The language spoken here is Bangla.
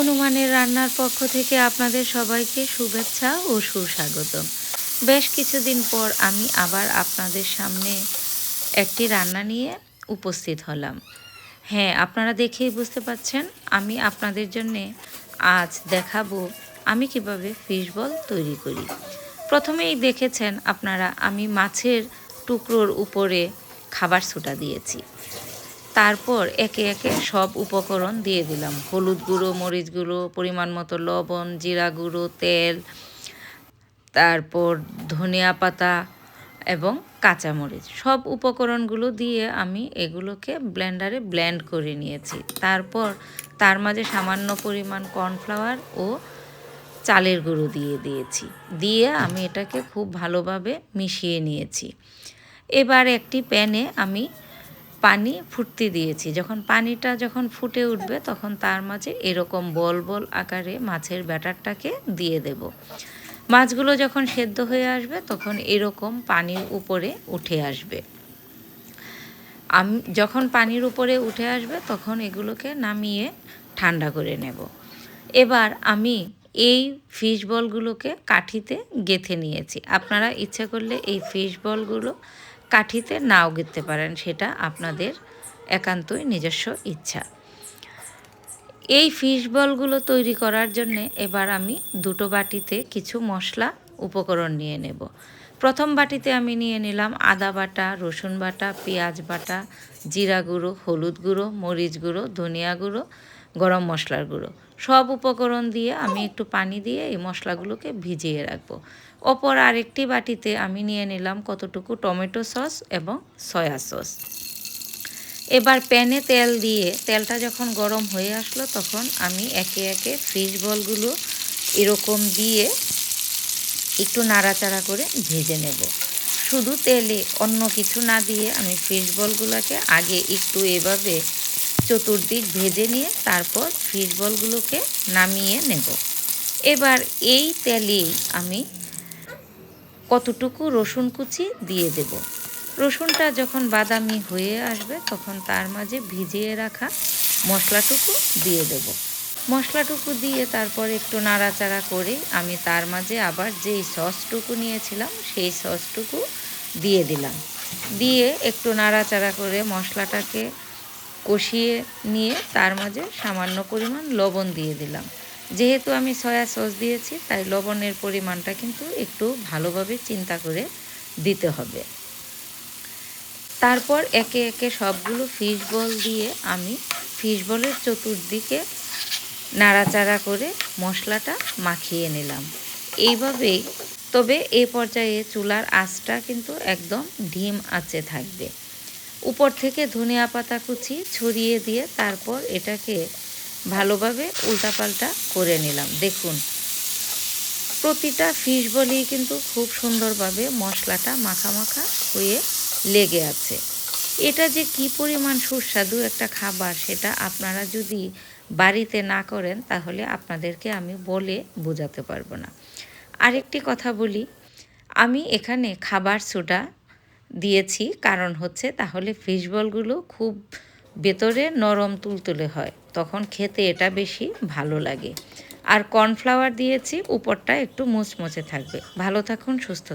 অনুমানের রান্নার পক্ষ থেকে আপনাদের সবাইকে শুভেচ্ছা ও সুস্বাগতম। বেশ কিছুদিন পর আমি আবার আপনাদের সামনে একটি রান্না নিয়ে উপস্থিত হলাম। হ্যাঁ আপনারা দেখেই বুঝতে পাচ্ছেন আমি আপনাদের জন্যে আজ দেখাবো আমি কীভাবে ফিশ বল তৈরি করি। প্রথমেই দেখেছেন আপনারা, আমি মাছের টুকরোর উপরে খাবার ছোটা দিয়েছি। তারপর একে একে সব উপকরণ দিয়ে দিলাম। হলুদ গুঁড়ো, মরিচ গুঁড়ো, পরিমাণ মতো লবণ, জিরা গুঁড়ো, তেল, তারপর ধনিয়া পাতা এবং কাঁচামরিচ। সব উপকরণগুলো দিয়ে আমি এগুলোকে ব্লেন্ডারে ব্লেন্ড করে নিয়েছি। তারপর তার মাঝে সামান্য পরিমাণ কর্নফ্লাওয়ার ও চালের গুঁড়ো দিয়ে দিয়েছি। দিয়ে আমি এটাকে খুব ভালোভাবে মিশিয়ে নিয়েছি। এবার একটি প্যানে আমি পানি ফুটতে দিয়েছি। যখন পানিটা যখন ফুটে উঠবে, তখন তার মাঝে এরকম বল বল আকারে মাছের ব্যাটারটাকে দিয়ে দেব। মাছগুলো যখন সেদ্ধ হয়ে আসবে, তখন এরকম পানির উপরে উঠে আসবে। আমি, যখন পানির উপরে উঠে আসবে, তখন এগুলোকে নামিয়ে ঠান্ডা করে নেব। এবার আমি এই ফিশ বলগুলোকে কাঠিতে গেথে নিয়েছি। আপনারা ইচ্ছে করলে এই ফিশ বলগুলো কাঠিতে নাও গেঁথতে পারেন, সেটা আপনাদের একান্তই নিজস্ব ইচ্ছা। এই ফিশ বলগুলো তৈরি করার জন্য এবার আমি দুটো বাটিতে কিছু মশলা উপকরণ নিয়ে নেব। প্রথম বাটিতে আমি নিয়ে নিলাম আদা বাটা, রসুন বাটা, পেঁয়াজ বাটা, জিরা গুঁড়ো, হলুদ গুঁড়ো, মরিচ গুঁড়ো, ধনিয়া গুঁড়ো গরম মশলার গুঁড়ো। সব উপকরণ দিয়ে আমি একটু পানি দিয়ে এই মশলাগুলোকে ভিজিয়ে রাখব। অপর আরেকটি বাটিতে আমি নিয়ে নিলাম কতটুকু? টমেটো সস এবং সয়া সস। এবার প্যানে তেল দিয়ে, তেলটা যখন গরম হয়ে আসলো তখন আমি একে একে ফিশ বলগুলো এরকম দিয়ে একটু নাড়াচাড়া করে ভেজে নেব। শুধু তেলে অন্য কিছু না দিয়ে আমি ফিশ বলগুলোকে আগে একটু এভাবে চতুর্দিক ভেজে নিয়ে তারপর ফিশ বলগুলোকে নামিয়ে নেব। এবার এই তেলেই আমি কতটুকু রসুন কুচি দিয়ে দেব। রসুনটা যখন বাদামি হয়ে আসবে তখন তার মাঝে ভিজিয়ে রাখা মশলাটুকু দিয়ে দেব। মশলাটুকু দিয়ে তারপর একটু নাড়াচাড়া করে আমি তার মাঝে আবার যেই সসটুকু নিয়েছিলাম সেই সসটুকু দিয়ে দিলাম। দিয়ে একটু নাড়াচাড়া করে মশলাটাকে কষিয়ে নিয়ে তার মাঝে সামান্য পরিমাণ লবণ দিয়ে দিলাম। যেহেতু আমি সয়া সস দিয়েছি, তাই লবণের পরিমাণটা কিন্তু একটু ভালোভাবে চিন্তা করে দিতে হবে। তারপর একে একে সবগুলো ফিশ বল দিয়ে আমি ফিশ বলের চতুর্দিকে নাড়াচাড়া করে মশলাটা মাখিয়ে নিলাম। এইভাবেই, তবে এ পর্যায়ে চুলার আঁচটা কিন্তু একদম ডিম আঁচে থাকবে। উপর থেকে ধনিয়া পাতা কুচি ছড়িয়ে দিয়ে তারপর এটাকে ভালোভাবে উল্টাপাল্টা করে নিলাম। দেখুন, প্রতিটা ফিশ বলেই কিন্তু খুব সুন্দরভাবে মশলাটা মাখা মাখা হয়ে লেগে আছে। এটা যে কি পরিমাণ সুস্বাদু একটা খাবার সেটা আপনারা যদি বাড়িতে না করেন, তাহলে আপনাদেরকে আমি বলে বোঝাতে পারব না। আরেকটি কথা বলি, আমি এখানে খাবার সোডা দিয়েছি। কারণ হচ্ছে তাহলে ফিশবলগুলো খুব ভেতরে নরম তুলতুলে হয়। তখন খেতে এটা বেশি ভালো লাগে। আর কর্নফ্লাওয়ার দিয়েছি, উপরটা একটু মুচমুচে থাকবে। ভালো থাকুন, সুস্থ